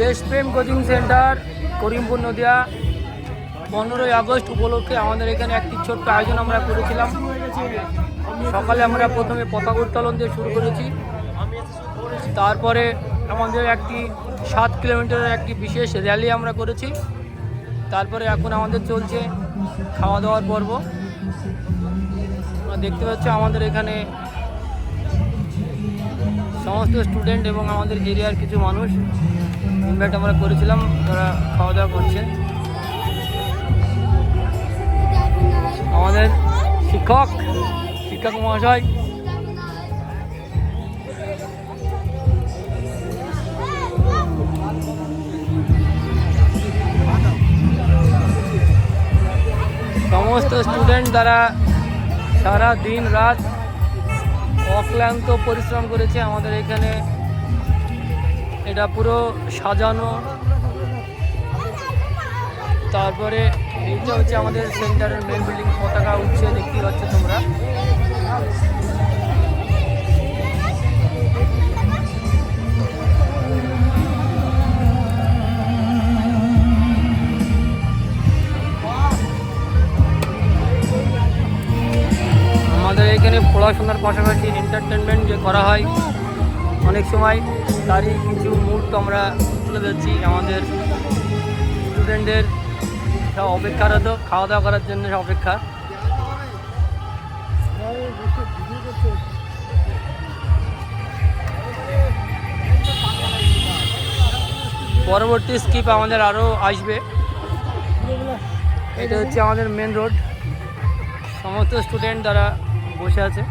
দেশপ্রেম coaching centre, Karimpur, Nadia. পনেরোই August উপলক্ষে আমাদের এখানে একটি ছোট্ট আয়োজন আমরা করেছিলাম। সকালে আমরা প্রথমে পতাকা উত্তোলন দিয়ে শুরু করেছি। তারপরে আমাদের একটি সাত কিলোমিটারের একটি বিশেষ র্যালি আমরা করেছি। তারপরে এখন আমাদের চলছে খাওয়া দাওয়ার পর্ব দেখতে পাচ্ছি আমাদের এখানে সমস্ত স্টুডেন্ট এবং আমাদের এরিয়ার কিছু মানুষ। ইনভাইট আমরা করেছিলাম, তারা খাওয়া দাওয়া করছে। আমাদের শিক্ষক শিক্ষক মহাশয়। সমস্ত স্টুডেন্ট দ্বারা সারা দিন রাত অক্লান্ত পরিশ্রম করেছে আমাদের এখানে। এটা পুরো সাজানো। তারপরে এইটা হচ্ছে আমাদের সেন্টারের মেন বিল্ডিং পতাকা উঠছে দেখতে পাচ্ছ তোমরা। আমাদের এখানে পড়াশোনার পাশাপাশি এন্টারটেনমেন্ট যে করা হয় অনেক সময় তারই কিছু মুহূর্ত আমরা তুলে ধরছি আমাদের স্টুডেন্টদের সব অপেক্ষারত খাওয়া দাওয়া করার জন্য অপেক্ষা। পরবর্তী স্কিপ আমাদের আরও আসবে। এটা হচ্ছে আমাদের মেন রোড সমস্ত স্টুডেন্ট যারা বসে আছে।